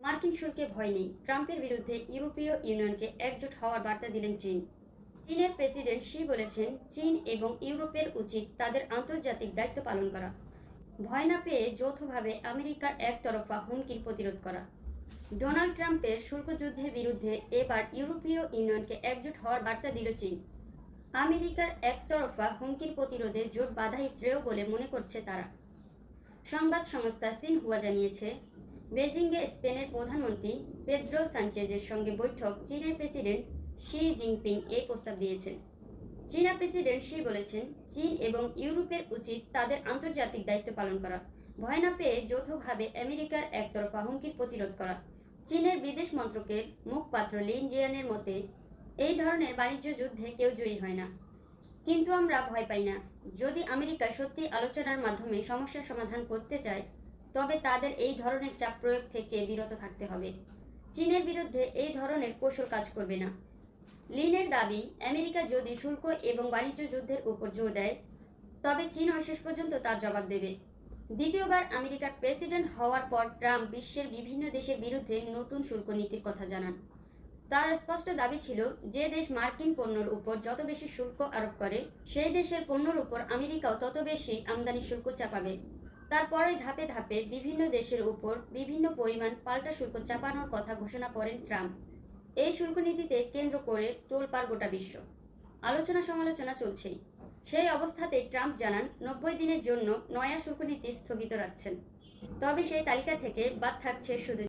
মার্কিন শুল্কে ভয় নেই। ট্রাম্পের বিরুদ্ধে ইউরোপীয় ইউনিয়নকে একজোট হওয়ার বার্তা দিলেন চীন। চীনের প্রেসিডেন্ট শি বলেছেন, চীন এবং ইউরোপের উচিত তাদের আন্তর্জাতিক দায়িত্ব পালন করা। ভয় না পেয়ে যৌথভাবে আমেরিকার একতরফা হুমকির প্রতিরোধ করা। ডোনাল্ড ট্রাম্পের শুল্ক যুদ্ধের বিরুদ্ধে এবার ইউরোপীয় ইউনিয়নকে একজোট হওয়ার বার্তা দিল চীন। আমেরিকার একতরফা হুমকির প্রতিরোধে জোট বাধাই শ্রেয় বলে মনে করছে তারা। সংবাদ সংস্থা সিনহুয়া জানিয়েছে বেজিংয়ে স্পেনের প্রধানমন্ত্রী পেদ্রো সানচেজের সঙ্গে বৈঠক, চীনের প্রেসিডেন্ট শি জিনপিং এই প্রস্তাব দিয়েছেন। চীনা প্রেসিডেন্ট শি বলেছেন, চীন এবং ইউরোপের উচিত তাদের আন্তর্জাতিক দায়িত্ব পালন করা। ভয় না পেয়ে যৌথভাবে আমেরিকার একতরফা হুমকির প্রতিরোধ করা। চীনের বিদেশ মন্ত্রকের মুখপাত্র লিন জিয়ানের মতে, এই ধরনের বাণিজ্য যুদ্ধে কেউ জয়ী হয় না। কিন্তু আমরা ভয় পাই না। যদি আমেরিকা সত্যি আলোচনার মাধ্যমে সমস্যার সমাধান করতে চায় তবে তাদের এই ধরনের চাপ প্রয়োগ থেকে বিরত থাকতে হবে। চীনের বিরুদ্ধে এই ধরনের কৌশল কাজ করবে না। লিনের দাবি, আমেরিকা যদি শুল্ক এবং বাণিজ্য যুদ্ধের উপর জোর দেয়, তবে চীনও শেষ পর্যন্ত তার জবাব দেবে। দ্বিতীয়বার আমেরিকার প্রেসিডেন্ট হওয়ার পর ট্রাম্প বিশ্বের বিভিন্ন দেশের বিরুদ্ধে নতুন শুল্ক নীতির কথা জানান। তার স্পষ্ট দাবি ছিল, যে দেশ মার্কিন পণ্যের উপর যত বেশি শুল্ক আরোপ করে, সেই দেশের পণ্যর উপর আমেরিকাও তত বেশি আমদানি শুল্ক চাপাবে। তারপরে ধাপে ধাপে বিভিন্ন দেশের উপর বিভিন্ন পরিমাণ পাল্টা শুল্ক চাপানোর কথা ঘোষণা করেন ট্রাম্প। এই শুল্ক নীতিতে কেন্দ্র করে তোলপাড় গোটা বিশ্ব। আলোচনা সমালোচনা চলছেই। সেই অবস্থাতেই ট্রাম্প জানান, নব্বই দিনের জন্য নয়া শুল্ক নীতি স্থগিত রাখছেন। তবে সেই তালিকা থেকে বাদ থাকছে শুধু